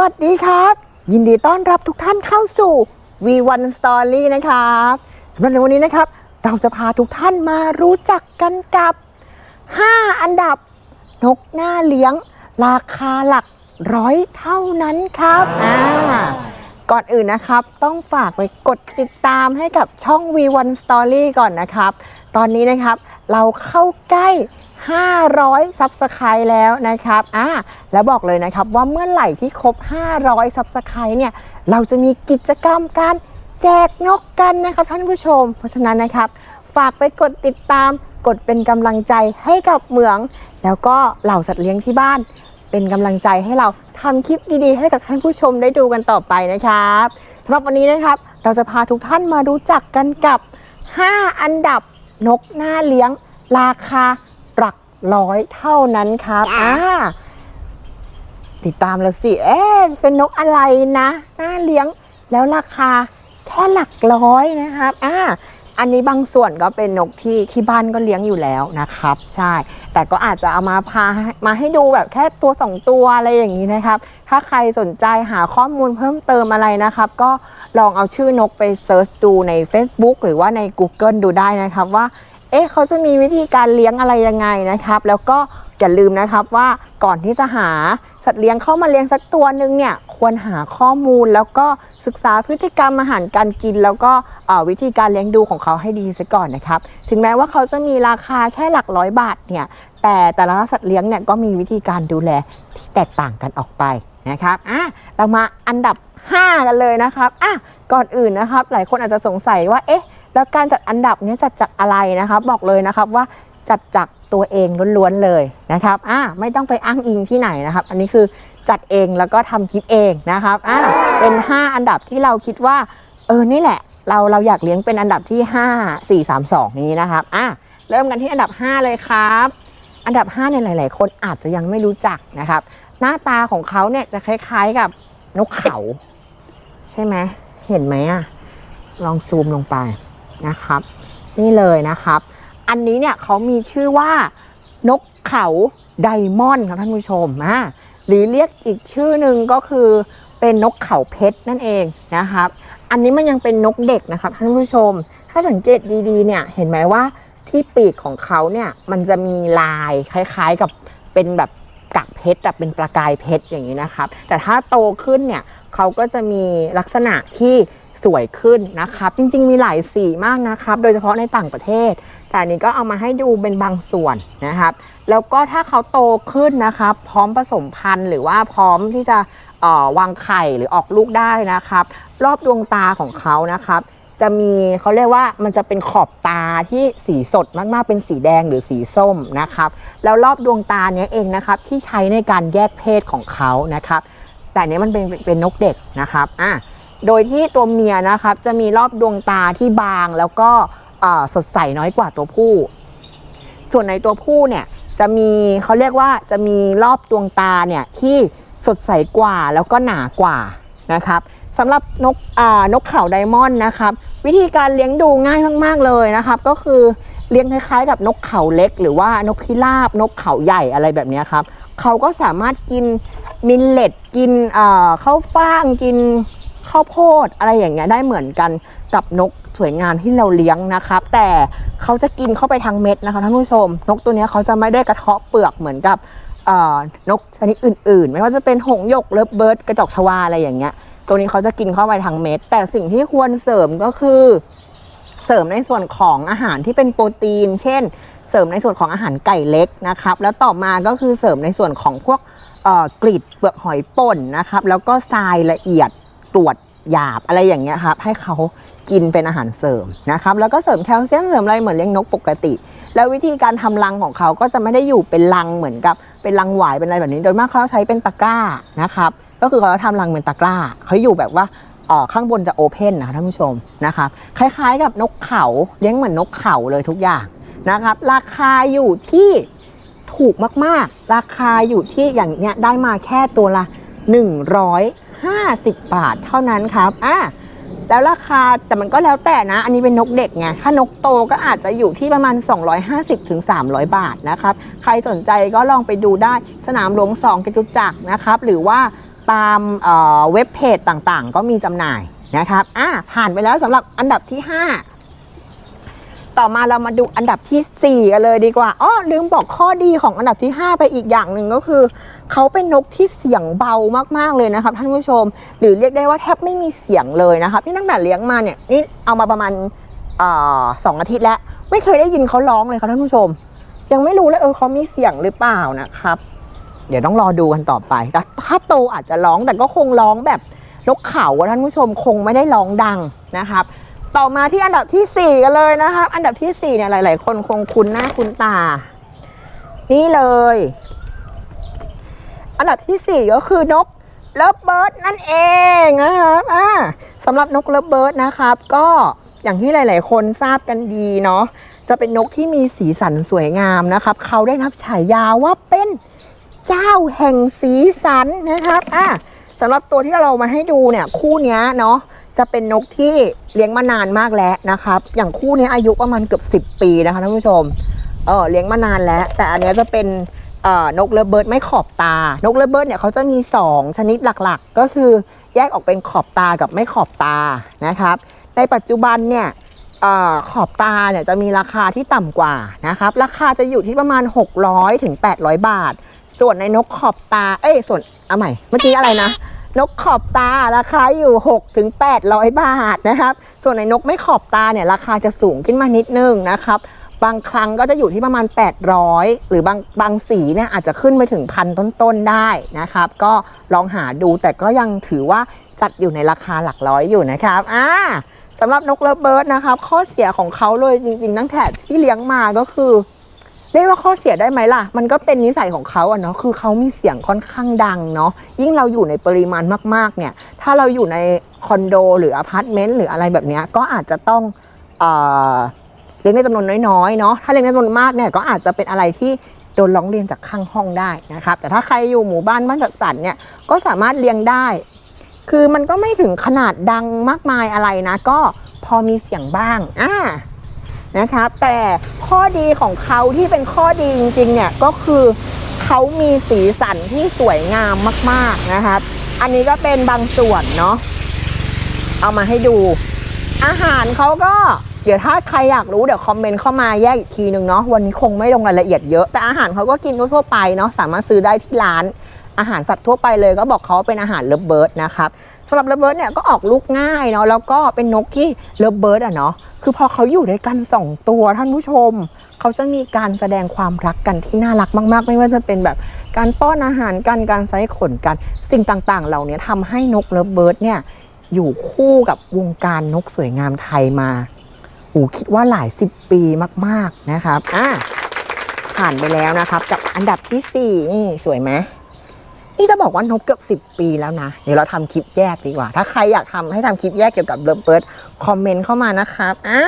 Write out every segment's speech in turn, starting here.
วัสดีครับ ยินดีต้อนรับทุกท่านเข้าสู่ V1 Story นะครับสำหรับในวันนี้นะครับ เราจะพาทุกท่านมารู้จักกันกับ 5 อันดับ นกหน้าเลี้ยง ราคาหลักร้อยเท่านั้นครับอ่าก่อนอื่นนะครับ ต้องฝากไปกดติดตามให้กับช่อง V1 Story ก่อนนะครับ ตอนนี้นะครับ เราเข้าใกล้ 500ซับสไครต์แล้วนะครับอ่าแล้วบอกเลยนะครับว่าเมื่อไหร่ที่ครบ 500ซับสไครต์เนี่ย เราจะมีกิจกรรมการแจกนกกันนะครับท่านผู้ชม เพราะฉะนั้นนะครับ ฝากไปกดติดตาม กดเป็นกำลังใจให้กับเหมือง แล้วก็เหล่าสัตว์เลี้ยงที่บ้าน เป็นกำลังใจให้เราทำคลิปดีๆ ให้กับท่านผู้ชมได้ดูกันต่อไปนะครับสำหรับวันนี้นะครับ เราจะพาทุกท่านมารู้จักกันกับ 5 อันดับนกหน้าเลี้ยง ราคา หลักร้อยเท่านั้นครับอ่าติดตามแล้วสิ เอ๊ะเป็นนกอะไรนะหน้าเลี้ยง แล้วราคาแค่หลักร้อยนะครับอ่าอันนี้บางส่วนก็เป็นนกที่ที่บ้านก็เลี้ยงอยู่แล้วนะครับ ใช่ แต่ก็อาจจะเอามาพามาให้ดูแบบแค่ตัวสองตัวอะไรอย่างนี้นะครับ ถ้าใครสนใจหาข้อมูลเพิ่มเติมอะไรนะครับ ก็ลองเอาชื่อนกไปเซิร์ชดูใน Facebook หรือว่าใน Google ดูได้นะครับว่า เอ๊ะเขาจะมีวิธีการเลี้ยงอะไรยังไงนะครับ แล้วก็อย่าลืมนะครับว่าก่อนที่จะหาสัตว์เลี้ยงเข้ามาเลี้ยงสักตัวหนึ่งเนี่ยควรหาข้อมูลแล้วก็ศึกษาพฤติกรรมอาหารการกิน แล้วก็วิธีการเลี้ยงดูของเขาให้ดีซะก่อนนะครับ ถึงแม้ว่าเขาจะมีราคาแค่หลักร้อยบาทเนี่ยแต่แต่ละสัตว์เลี้ยงเนี่ยก็มีวิธีการดูแลที่แตกต่างกันออกไปนะครับอะเรามาอันดับ 5 กันเลยนะครับอะก่อนอื่นนะครับ หลายคนอาจจะสงสัยว่าเอ๊ะ แล้วการจัดอันดับนี้จัดจากอะไรนะครับ บอกเลยนะครับว่าจัดจากตัวเองล้วนๆเลยนะครับอ่าไม่ต้องไปอ้างอิงที่ไหนนะครับ อันนี้คือจัดเองแล้วก็ทำคลิปเองนะครับอ่าเป็น 5 อันดับที่เราคิดว่า เออนี่แหละ เราเราอยากเลี้ยงเป็นอันดับที่ 5 4 3 2 นี้นะครับอ่าเริ่มกันที่อันดับ 5 เลยครับ อันดับ5เนี่ยหลาย ๆ คนอาจจะยังไม่รู้จักนะครับ หน้าตาของเขาเนี่ยจะคล้าย ๆ กับนกเขา ใช่ไหมเห็นไหมอะลองซูมลงไป นะครับ นี่เลยนะครับ อันนี้เนี่ยเขามีชื่อว่านกเขาไดมอนด์ครับท่านผู้ชมอ่าหรือเรียกอีกชื่อหนึ่งก็คือเป็นนกเขาเพชรนั่นเองนะครับ อันนี้มันยังเป็นนกเด็กนะครับท่านผู้ชม ถ้าสังเกตดีๆเนี่ยเห็นไหมว่าที่ปีกของเขาเนี่ยมันจะมีลายคล้ายๆกับเป็นแบบกักเพชรแบบเป็นประกายเพชรอย่างนี้นะครับ แต่ถ้าโตขึ้นเนี่ยเขาก็จะมีลักษณะที่ สวยขึ้นนะครับจริงๆมีหลายสีมากนะครับ โดยเฉพาะในต่างประเทศ แต่นนี้ก็เอามาให้ดูเป็นบางส่วนนะครับ แล้วก็ถ้าเขาโตขึ้นนะครับ พร้อมผสมพันธุ์หรือว่าพร้อมที่จะออวางไข่หรือออกลูกได้นะครับ รอบดวงตาของเขานะครับ จะมีเขาเรียกว่ามันจะเป็นขอบตาที่สีสดมากๆเป็นสีแดงหรือสีส้มนะครับ แล้วรอบดวงตาเนี้ยเองนะครับ ที่ใช้ในการแยกเพศของเขานะครับ แต่นนี้มันเป็นเป็นนกเด็กนะครับอะ โดยที่ตัวเมียนะครับจะมีรอบดวงตาที่บางแล้วก็สดใสน้อยกว่าตัวผู้ ส่วนในตัวผู้เนี่ยจะมีเขาเรียกว่าจะมีรอบดวงตาเนี่ยที่สดใสกว่าแล้วก็หนากว่านะครับสำหรับนกนกเขาไดมอนด์นะครับ วิธีการเลี้ยงดูง่ายมาก ๆ เลยนะครับ ก็คือเลี้ยงคล้ายๆ กับนกเขาเล็ก หรือว่านกพิราบนกเขาใหญ่อะไรแบบนี้ครับเขาก็สามารถกินมิลเลตกินข้าวฟ่างกิน ข้าวโพดอะไรอย่างเงี้ยได้เหมือนกันกับนกสวยงามที่เราเลี้ยงนะครับ แต่เขาจะกินเข้าไปทางเม็ดนะคะท่านผู้ชม นกตัวนี้เขาจะไม่ได้กระเทาะเปลือกเหมือนกับนกชนิดอื่นๆ ไม่ว่าจะเป็นหงยกเลิฟเบิร์ดกระจอกชวาอะไรอย่างเงี้ย ตัวนี้เขาจะกินเข้าไปทางเม็ด แต่สิ่งที่ควรเสริมก็คือเสริมในส่วนของอาหารที่เป็นโปรตีน เช่น เสริมในส่วนของอาหารไก่เล็กนะครับ แล้วต่อมาก็คือเสริมในส่วนของพวกกรีดเปลือกหอยป่นนะครับ แล้วก็ทรายละเอียดตรวจ หยาบอะไรอย่างเงี้ยครับให้เขากินเป็นอาหารเสริมนะครับแล้วก็เสริมแคลเซียมเสริมอะไรเหมือนเลี้ยงนกปกติ แล้ววิธีการทำรังของเขาก็จะไม่ได้อยู่เป็นรังเหมือนกับเป็นรังหวายเป็นอะไรแบบนี้ โดยมากเขาใช้เป็นตะกร้านะครับก็คือเขาทำรังเป็นตะกร้าเขาอยู่แบบว่าอ่อข้างบนจะโอเพนนะท่านผู้ชมนะคะคล้ายๆกับนกเขาเลี้ยงเหมือนนกเขาเลยทุกอย่างนะครับ ราคาอยู่ที่ถูกมากๆ ราคาอยู่ที่อย่างเนี้ยได้มาแค่ตัวละ 50 บาทเท่านั้นครับอะแล้วราคาแต่มันก็แล้วแต่นะ อันนี้เป็นนกเด็กไง ถ้านกโตก็อาจจะอยู่ที่ประมาณ 250ถึง300 บาทนะครับ ใครสนใจก็ลองไปดูได้สนามหลวง2จตุจักรนะครับ หรือว่าตามเเว็บเพจต่างๆ ก็มีจำหน่ายนะครับ อะผ่านไปแล้วสำหรับอันดับที่ 5ต่อมาเรามาดูอันดับทีสี่4กันเลยดีกว่า อ้อลืมบอกข้อดีของอันดับที่ 5 ไปอีกอย่างหนึ่งก็คือ เขาเป็นนกที่เสียงเบามากๆเลยนะครับท่านผู้ชม หรือเรียกได้ว่าแทบไม่มีเสียงเลยนะครับนี่ตั้งแต่เลี้ยงมาเนี่ยนี่เอามาประมาณอสองอาทิตย์แล้ว ไม่เคยได้ยินเขาร้องเลยครับท่านผู้ชม ยังไม่รู้เลยเออเขามีเสียงหรือเปล่านะครับ เดี๋ยวต้องรอดูกันต่อไปแต่ถ้าโตอาจจะร้องแต่ก็คงร้องแบบนกเขาท่านผู้ชมคงไม่ได้ร้องดังนะครับ ต่อมาที่อันดับทีสี่4 กันเลยนะครับ อันดับที่4เนี่ยหลาย ๆ คนคงคุ้นหน้าคุ้นตา นี่เลย อันดับที่ 4 ก็คือนกเลิฟเบิร์ดนั่นเองนะครับอ่าสำหรับนกเลิฟเบิร์ดนะครับ ก็อย่างที่หลาย ๆ คนทราบกันดีเนาะจะเป็นนกที่มีสีสันสวยงามนะครับ เขาได้รับฉายาว่าเป็นเจ้าแห่งสีสันนะครับอ่าสำหรับตัวที่เรามาให้ดูเนี่ยคู่นี้เนาะจะเป็นนกที่เลี้ยงมานานมากแล้วนะครับ อย่างคู่นี้อายุประมาณเกือบ 10 ปีนะคะท่านผู้ชมเออเลี้ยงมานานแล้ว แต่อันนี้จะเป็น นกเลเบิร์ดไม่ขอบตา นกเลเบิร์ดเนี่ยเขาจะมี 2 ชนิดหลักๆ ก็คือแยกออกเป็นขอบตากับไม่ขอบตานะครับ ในปัจจุบันเนี่ยออขอบตาเนี่ยจะมีราคาที่ต่ำกว่านะครับ ราคาจะอยู่ที่ประมาณ 600ถึง800 บาท ส่วนในนกขอบตา เอ้ย ส่วนเอาใหม่ เมื่อกี้อะไรนะ นกขอบตาราคาอยู่6ถึง800 บาทนะครับ ส่วนในนกไม่ขอบตาเนี่ยราคาจะสูงขึ้นมานิดนึงนะครับ บางครั้งก็จะอยู่ที่ประมาณ 800 หรือบางบางสีเนี่ยอาจจะขึ้นไปถึงพันต้นๆได้นะครับ ก็ลองหาดูแต่ก็ยังถือว่าจัดอยู่ในราคาหลักร้อยอยู่นะครับอ่าสำหรับนกเลิฟเบิร์ดนะครับ ข้อเสียของเขาเลยจริงๆตั้งแต่ที่เลี้ยงมาก็คือเรียกว่าข้อเสียได้ไหมล่ะ มันก็เป็นนิสัยของเขาอะเนาะ คือเขามีเสียงค่อนข้างดังเนาะ ยิ่งเราอยู่ในปริมาณมากๆ เนี่ย ถ้าเราอยู่ในคอนโด หรืออพาร์ตเมนต์หรืออะไรแบบนี้ก็อาจจะต้อง เอ่อ เลี้ยงในจำนวนน้อยๆเนาะถ้าเลี้ยงในจำนวนมากเนี่ยก็อาจจะเป็นอะไรที่โดนร้องเรียนจากข้างห้องได้นะครับ แต่ถ้าใครอยู่หมู่บ้านบ้านจัดสรรเนี่ยก็สามารถเลี้ยงได้ คือมันก็ไม่ถึงขนาดดังมากมายอะไรนะ ก็พอมีเสียงบ้างอ่านะครับ แต่ข้อดีของเขาที่เป็นข้อดีจริงๆเนี่ยก็คือเขามีสีสันที่สวยงามมาก ๆนะครับ อันนี้ก็เป็นบางส่วนเนาะเอามาให้ดู อาหารเขาก็ เดี๋ยวถ้าใครอยากรู้เดี๋ยวคอมเมนต์เข้ามาแยกอีกทีหนึ่งเนาะวันนี้คงไม่ลงรายละเอียดเยอะ แต่อาหารเขาก็กินทั่วไปเนาะสามารถซื้อได้ที่ร้าน อาหารสัตว์ทั่วไปเลยก็บอกเขาเป็นอาหารเลิฟเบิร์ดนะครับสำหรับเลิฟเบิร์ดเนี่ยก็ออกลูกง่ายเนาะแล้วก็เป็นนกที่เลิฟเบิร์ดอะเนาะคือพอเขาอยู่ด้วยกันสองตัวท่านผู้ชม เขาจะมีการแสดงความรักกันที่น่ารักมาก ๆ ไม่ว่าจะเป็นแบบการป้อนอาหารกันการไซส์ขนกัน สิ่งต่างๆ เหล่านี้ทำให้นกเลิฟเบิร์ดเนี่ยอยู่คู่กับวงการนกสวยงามไทยมา อ้คิดว่าหลายสิบปีมาก ๆนะครับอะผ่านไปแล้วนะครับกับอันดับที่สี่นี่สวยไหมนี่จะบอกว่านกเกือบสิบ10ปีแล้วนะ เดี๋ยวเราทำคลิปแยกดีกว่า ถ้าใครอยากทำให้ทำคลิปแยกเกี่ยวกับเบิร์ดเบิร์ดคอมเมนต์เข้ามานะครับอ่า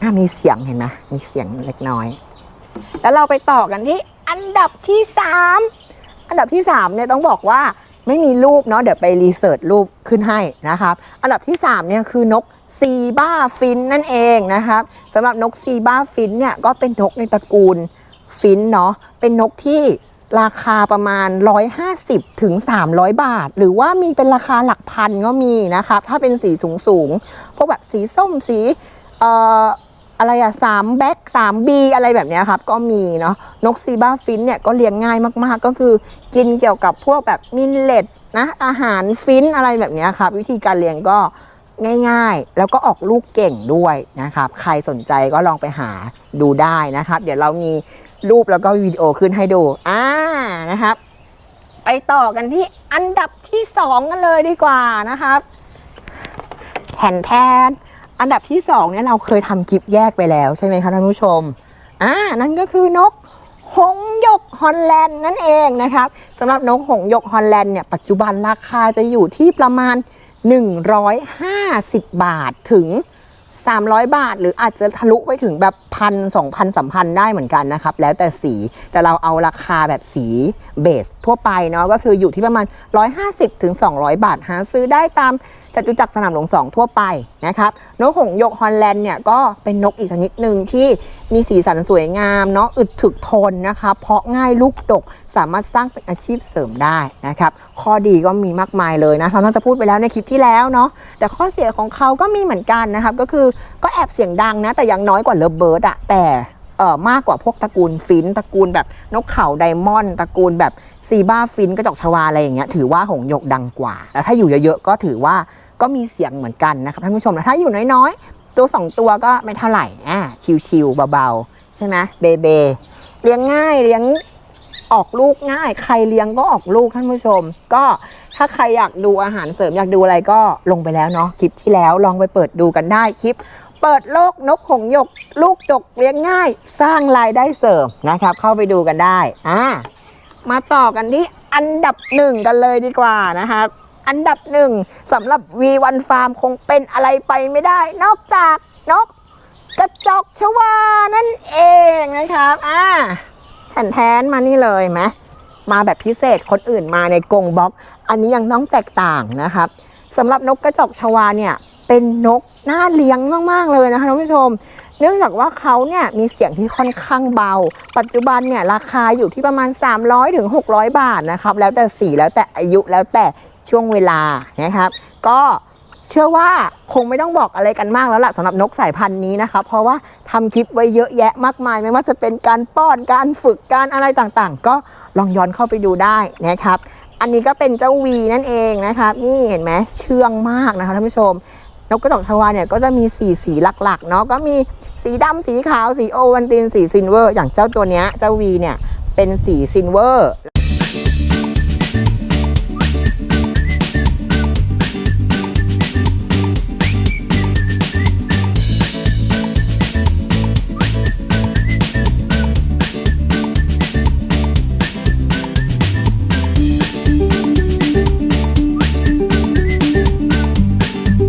อ่ามีเสียงเห็นไหมมีเสียงเล็กน้อย แล้วเราไปต่อกันที่อันดับที่สามอันดับที่สามเนี่ยต้องบอกว่าไม่มีรูปเนาะเดี๋ยวไปรีเสิร์ชรูปขึ้นให้นะครับ อันดับที่สามเนี่ยคือนก ซีบ้าฟินนั่นเองนะครับสำหรับนกซีบ้าฟินเนี่ยก็เป็นนกในตระกูลฟินเนาะเป็นนกที่ราคาประมาณ 150ถึง300 บาท หรือว่ามีเป็นราคาหลักพันก็มีนะครับถ้าเป็นสีสูงสูงๆพวกแบบสีส้มสีเอ่ออะไรอะสามแบ็กสามบีอะไรแบบนี้ครับ ก็มีเนาะนกซีบ้าฟินเนี่ยก็เลี้ยงง่ายมากๆ ก็คือกินเกี่ยวกับพวกแบบมินเลตนะอาหารฟินอะไรแบบนี้ครับ วิธีการเลี้ยงก็ ง่ายๆ แล้วก็ออกลูกเก่งด้วยนะครับ ใครสนใจก็ลองไปหาดูได้นะครับ เดี๋ยวเรามีรูปแล้วก็วิดีโอขึ้นให้ดูอ่านะครับ ไปต่อกันที่อันดับที่สองกันเลยดีกว่านะครับแทนแทน อันดับที่สองเนี่ยเราเคยทำคลิปแยกไปแล้วใช่ไหมคะท่านผู้ชมอ่านั่นก็คือนกหงยกฮอลแลนด์นั่นเองนะครับสำหรับนกหงยกฮอลแลนด์เนี่ยปัจจุบันราคาจะอยู่ที่ประมาณ 150 บาทถึง 300 บาท หรืออาจจะทะลุไปถึงแบบพันสองพันสามพันได้เหมือนกันนะครับ แล้วแต่สีแต่เราเอาราคาแบบสีเบสทั่วไปเนาะก็คืออยู่ที่ประมาณ 150ถึง200 บาทหาซื้อได้ตาม จตุจักรสนามหลวงสองทั่วไปนะครับนกหงยกฮอลแลนด์เนี่ยก็เป็นนกอีกชนิดหนึ่งที่มีสีสันสวยงามเนาะอึดถึกทนนะคะเพาะง่ายลูกดกสามารถสร้างเป็นอาชีพเสริมได้นะครับข้อดีก็มีมากมายเลยนะเราน่าจะพูดไปแล้วในคลิปที่แล้วเนาะแต่ข้อเสียของเขาก็มีเหมือนกันนะครับก็คือก็แอบเสียงดังนะแต่ยังน้อยกว่าเลิฟเบิร์ดอะแต่เอ่อมากกว่าพวกตระกูลฟินตระกูลแบบนกเขาไดมอนด์ตระกูลแบบ ซีบ้าฟินกระจอกชวาอะไรอย่างเงี้ยถือว่าหงหยกดังกว่า แล้วถ้าอยู่เยอะๆก็ถือว่าก็มีเสียงเหมือนกันนะครับท่านผู้ชมแต่ถ้าอยู่น้อยๆ ตัวสองตัวก็ไม่เท่าไหร่อ่าชิวๆเบาๆ ใช่ไหมเบเบเลี้ยงง่ายเลี้ยงออกลูกง่าย ใครเลี้ยงก็ออกลูกท่านผู้ชม ก็ถ้าใครอยากดูอาหารเสริมอยากดูอะไรก็ลงไปแล้วเนาะคลิปที่แล้วลองไปเปิดดูกันได้คลิป เปิดโลกนกหงหยก ลูกจกเลี้ยงง่าย สร้างรายได้เสริมนะครับ เข้าไปดูกันได้อ่า มาต่อกันที่อันดับหนึ่งกันเลยดีกว่านะครับ อันดับหนึ่งสำหรับ V1 Farm คงเป็นอะไรไปไม่ได้ นอกจากนกกระจอกชวานั่นเองนะครับ อ่าแผ่นแทนมานี่เลยไหมมาแบบพิเศษคนอื่นมาในกรงบล็อก อันนี้ยังต้องแตกต่างนะครับสำหรับนกกระจอกชวาเนี่ยเป็นนกน่าเลี้ยงมาก ๆ เลยนะคะท่านผู้ชม เนื่องจากว่าเขาเนี่ยมีเสียงที่ค่อนข้างเบา ปัจจุบันเนี่ยราคาอยู่ที่ประมาณ 300ถึง600บาทนะครับ แล้วแต่สีแล้วแต่อายุแล้วแต่ช่วงเวลานะครับ ก็เชื่อว่าคงไม่ต้องบอกอะไรกันมากแล้วล่ะสำหรับนกสายพันธุ์นี้นะคะเพราะว่าทำคลิปไว้เยอะแยะมากมาย ไม่ว่าจะเป็นการป้อนการฝึกการอะไรต่างๆ ก็ลองย้อนเข้าไปดูได้นะครับ อันนี้ก็เป็นเจ้าวีนั่นเองนะครับ นี่เห็นไหมเชื่องมากนะคะท่านผู้ชม นกกระจอกชวาเนี่ยก็จะมีสีสีหลักๆเนาะก็มีสีดำสีขาวสีโอวันตินสีซินเวอร์ อย่างเจ้าตัวเนี้ยเจ้าวีเนี่ยเป็นสีซินเวอร์